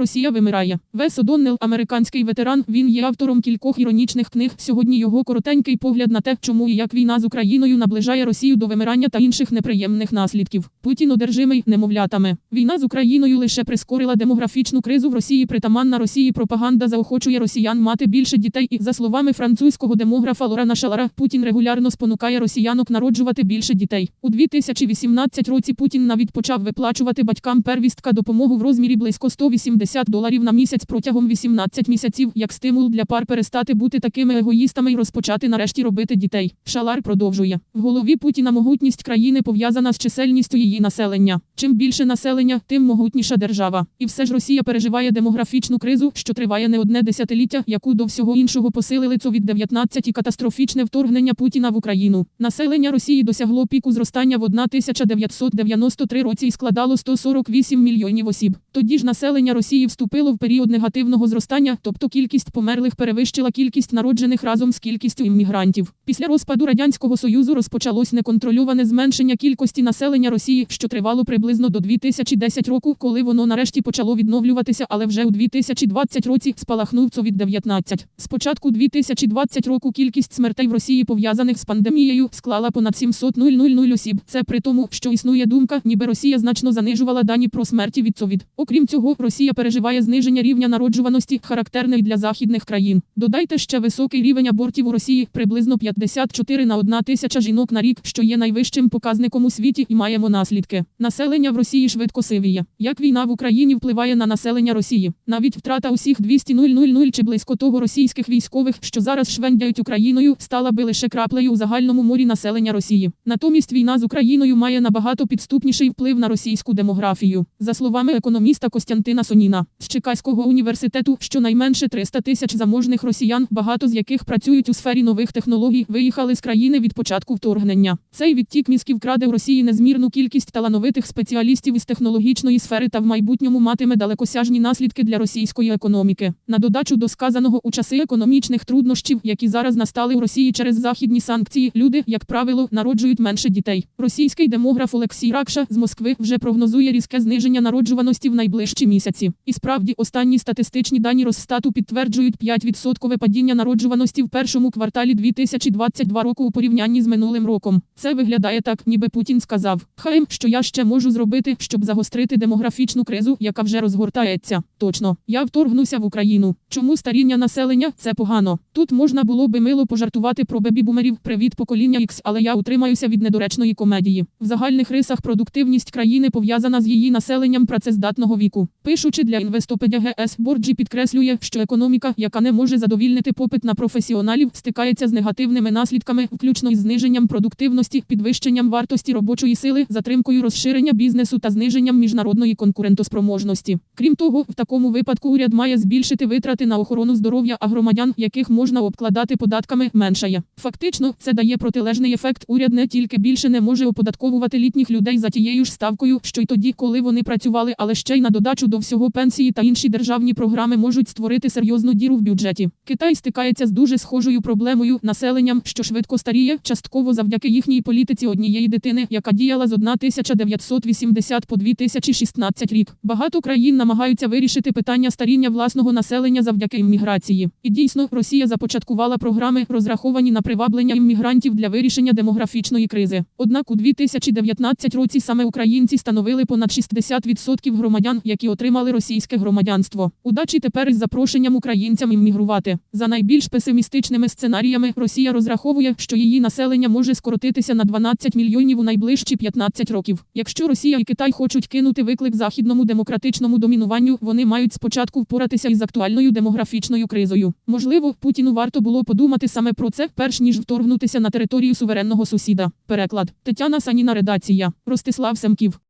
Росія вимирає. Вес Одоннел, американський ветеран, він є автором кількох іронічних книг. Сьогодні його коротенький погляд на те, чому і як війна з Україною наближає Росію до вимирання та інших неприємних наслідків. Путін одержимий немовлятами. Війна з Україною лише прискорила демографічну кризу в Росії. Притаманна Росії пропаганда заохочує росіян мати більше дітей. І за словами французького демографа Лорана Шалара, Путін регулярно спонукає росіянок народжувати більше дітей. У 2018 році Путін навіть почав виплачувати батькам первістка допомогу в розмірі близько 180 доларів на місяць протягом 18 місяців, як стимул для пар перестати бути такими егоїстами і розпочати нарешті робити дітей. Шалар продовжує. В голові Путіна могутність країни пов'язана з чисельністю її населення. Чим більше населення, тим могутніша держава. І все ж Росія переживає демографічну кризу, що триває не одне десятиліття, яку до всього іншого посилили COVID-19 і катастрофічне вторгнення Путіна в Україну. Населення Росії досягло піку зростання в 1993 році і складало 148 мільйонів осіб. Тоді ж населення Росії вступило в період негативного зростання, тобто кількість померлих перевищила кількість народжених разом з кількістю іммігрантів. Після розпаду радянського союзу розпочалось неконтрольоване зменшення кількості населення Росії, що тривало приблизно до 2010 року, коли воно нарешті почало відновлюватися, але вже у 2020 році спалахнув COVID-19. З початку 2020 року кількість смертей в Росії пов'язаних з пандемією склала понад 700 000 осіб. Це при тому, що існує думка, ніби Росія значно занижувала дані про смерті від СОВІД. Окрім цього, Росія переживає зниження рівня народжуваності, характерний для західних країн. Додайте ще високий рівень абортів у Росії, приблизно 54 на 1 тисяча жінок на рік, що є найвищим показником у світі, і маємо наслідки. Населення в Росії швидко сивіє. Як війна в Україні впливає на населення Росії? Навіть втрата усіх 200 000 чи близько того російських військових, що зараз швендяють Україною, стала би лише краплею у загальному морі населення Росії. Натомість війна з Україною має набагато підступніший вплив на російську демографію. За словами економіста Костянтина Соніна з Чикаського університету, щонайменше 300 тисяч заможних росіян, багато з яких працюють у сфері нових технологій, виїхали з країни від початку вторгнення. Цей відтік мізків краде в Росії незмірну кількість талановитих спеціалістів із технологічної сфери та в майбутньому матиме далекосяжні наслідки для російської економіки. На додачу до сказаного у часи економічних труднощів, які зараз настали у Росії через західні санкції, люди, як правило, народжують менше дітей. Російський демограф Олексій Ракша з Москви вже прогнозує різке зниження народжуваності в найближчі місяці. І справді останні статистичні дані Росстату підтверджують 5% падіння народжуваності в першому кварталі 2022 року у порівнянні з минулим роком. Це виглядає так, ніби Путін сказав: Хай, що я ще можу зробити, щоб загострити демографічну кризу, яка вже розгортається. Точно, я вторгнуся в Україну. Чому старіння населення це погано? Тут можна було би мило пожартувати про бебі-бумерів привіт покоління X, але я утримаюся від недоречної комедії. В загальних рисах продуктивність країни пов'язана з її населенням працездатного віку. Пишучи для інвестопедя ГС, Борджі підкреслює, що економіка, яка не може задовільнити попит на професіоналів, стикається з негативними наслідками, включно із зниженням продуктивності, підвищенням вартості робочої сили, затримкою розширення бізнесу та зниженням міжнародної конкурентоспроможності. Крім того, в такому випадку уряд має збільшити витрати на охорону здоров'я, а громадян, яких можна обкладати податками, меншає. Фактично, це дає протилежний ефект. Уряд не тільки більше не може оподатковувати літніх людей за тією ж ставкою, що й тоді, коли вони працювали, але ще й на додачу до всього пенсії та інші державні програми можуть створити серйозну діру в бюджеті. Китай стикається з дуже схожою проблемою населенням, що швидко старіє, частково завдяки їхній політиці однієї дитини, яка діяла з 1980 по 2016 рік. Багато країн намагаються вирішити питання старіння власного населення завдяки імміграції. І дійсно, Росія започаткувала програми, розраховані на приваблення іммігрантів для вирішення демографічної кризи. Однак у 2019 році саме українці становили понад 60% громадян, які отримали російське громадянство. Удачі тепер із запрошенням українцям іммігрувати. За найбільш песимістичними сценаріями Росія розраховує, що її населення може скоротитися на 12 мільйонів у найближчі 15 років. Якщо Росія і Китай хочуть кинути виклик західному демократичному домінуванню, вони мають спочатку впоратися із актуальною демографічною кризою. Можливо, Путіну варто було подумати саме про це, перш ніж вторгнутися на територію суверенного сусіда. Переклад Тетяна Саніна, редакція Ростислав Семків.